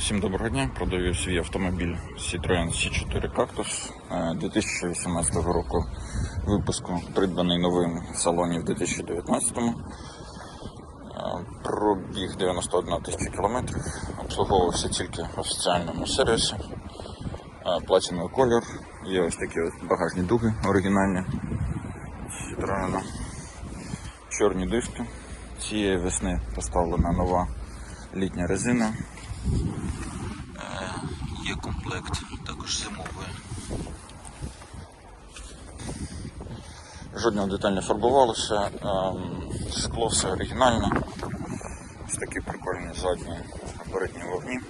Всім доброго дня. Продаю свій автомобіль Citroen C4 Cactus е, 2018 року випуску, придбаний новим в салоні в 2019-му. Е, Пробіг 91 тисяча кілометрів. Обслуговувався тільки в офіціальному сервісі. Е, Платиновий колір. Є ось такі ось багажні дуги оригінальні. Citroen. Чорні диски. Цієї весни поставлена нова літня резина. Комплект також зимовий. Жодного деталь не фарбувалося. ем, Скло все оригінальне. Ось такі прикольні задні передні вогні.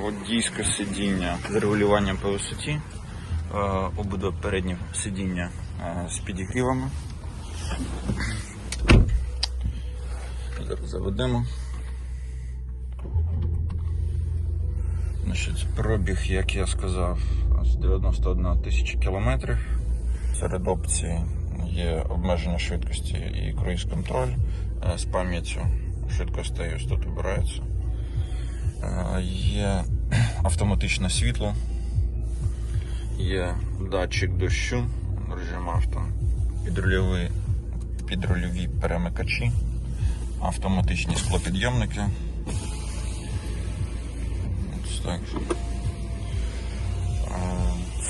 Водійське сидіння з регулюванням по висоті. Е, Обидва передні сидіння е, з підігрівами. Зараз заведемо. Значить, пробіг, як я сказав, з 91 тисяча кілометрів. Серед опцій є обмеження швидкості і круїз-контроль е, з пам'яттю швидкостей ось тут обирається. Е, Є автоматичне світло, є датчик дощу, режим авто, підрульові, підрульові перемикачі автоматичні склопідйомники. Так.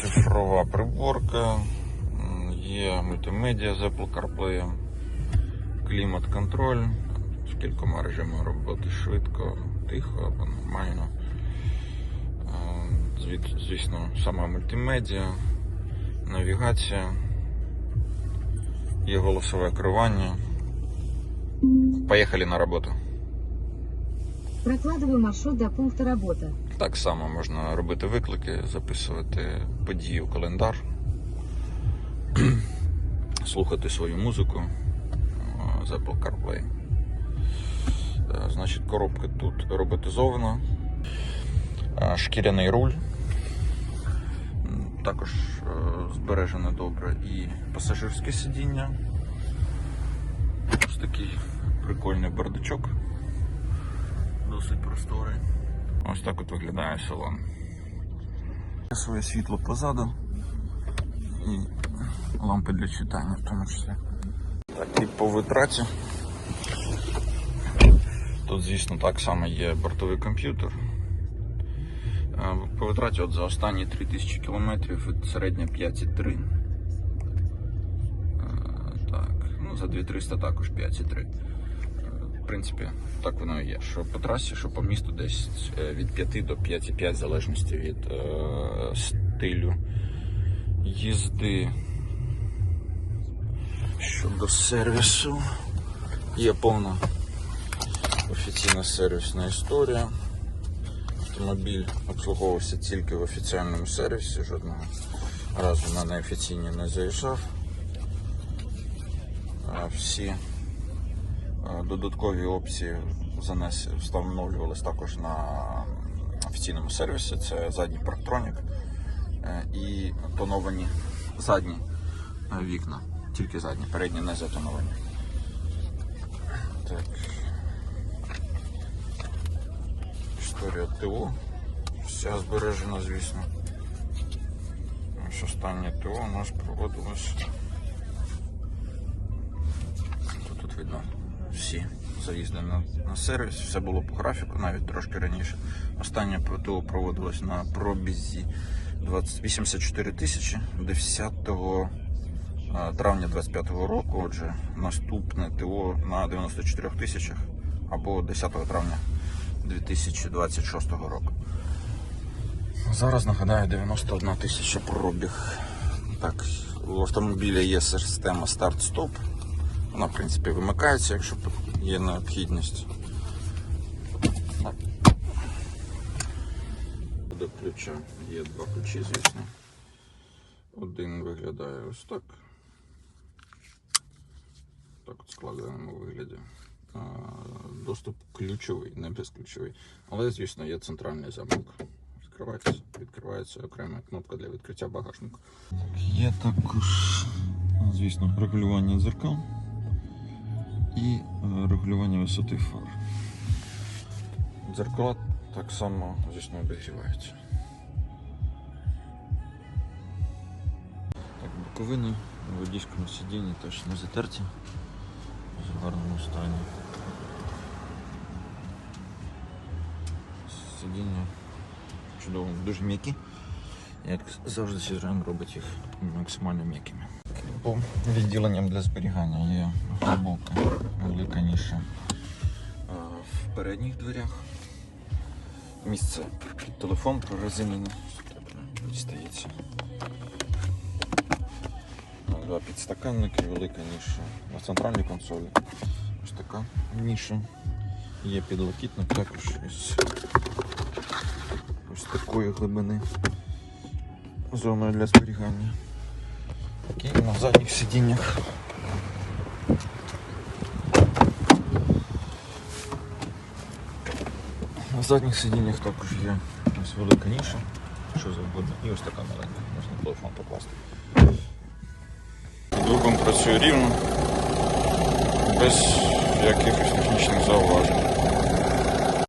Цифрова приборка, є мультимедіа з Apple CarPlay, клімат-контроль з кількома режимами роботи швидко, тихо або нормально. Звісно, сама мультимедіа, навігація, є голосове керування. Поїхали на роботу. Прокладываю маршрут до пункта работы. Так само можна робити виклики, записувати події в календар, слухати свою музику з CarPlay. Е, Значить, коробка тут роботизована, шкіряний руль. Також е, збережене добре і пасажирське сидіння. Ось такий прикольний бардачок. Досить просторий. Ось так от виглядає салон. Своє світло позаду і лампи для читання в тому числі. Так, і по витраті. Тут, звісно, так само є бортовий комп'ютер. Е, По витраті от за останні 3000 кілометрів середня 5,3. Е, Так, ну за 2300 також 5,3. Принципі, так воно і є. Що по трасі, що по місту десь е, від 5 до 5,5 в залежності від е, стилю їзди. Щодо сервісу, є повна офіційна сервісна історія. Автомобіль обслуговувався тільки в офіціальному сервісі, жодного разу на неофіційні не заїжджав. Всі додаткові опції занес, встановлювалися також на офіційному сервісі. Це задній парктронік е, і тоновані задні е, вікна. Тільки задні, передні не затоновані. Так. Історія ТО. Вся збережена, звісно. Останнє ТО у нас проводилось. Тут видно всі заїзди на, на сервіс, все було по графіку, навіть трошки раніше. Останнє ПТО проводилось на пробізі 20, 84 тисячі 10 е, травня 25 року. Отже, наступне ТО на 94 тисячах або 10 травня 2026 року. Зараз нагадаю 91 тисяча пробіг. Так, у автомобіля є система старт-стоп. Вона, в принципі, вимикається, якщо є необхідність. До ключа є два ключі, звісно. Один виглядає ось так. Так от в складеному вигляді. Доступ ключовий, не безключовий. Але, звісно, є центральний замок. Відкривається, відкривається окрема кнопка для відкриття багажника. Є також, звісно, регулювання дзеркал і е, регулювання висоти фар. Дзеркала так само, звісно, обігріваються. Так, боковини на водійському сидінні теж не затерті. В гарному стані. Сидіння чудово, дуже м'які. Як завжди Citroen робить їх максимально м'якими. По відділенням для зберігання є глибока, велика ніша в передніх дверях. Місце під телефон прорезинене, дістається. Два підстаканники, велика ніша. На центральній консолі ось така ніша. Є підлокітник також із ось такої глибини зоною для зберігання. І на задніх сидіннях. На задніх сидіннях також є ось велика ніша, що завгодно, і ось така маленька, можна телефон покласти. Двигун працює рівно, без якихось технічних зауважень.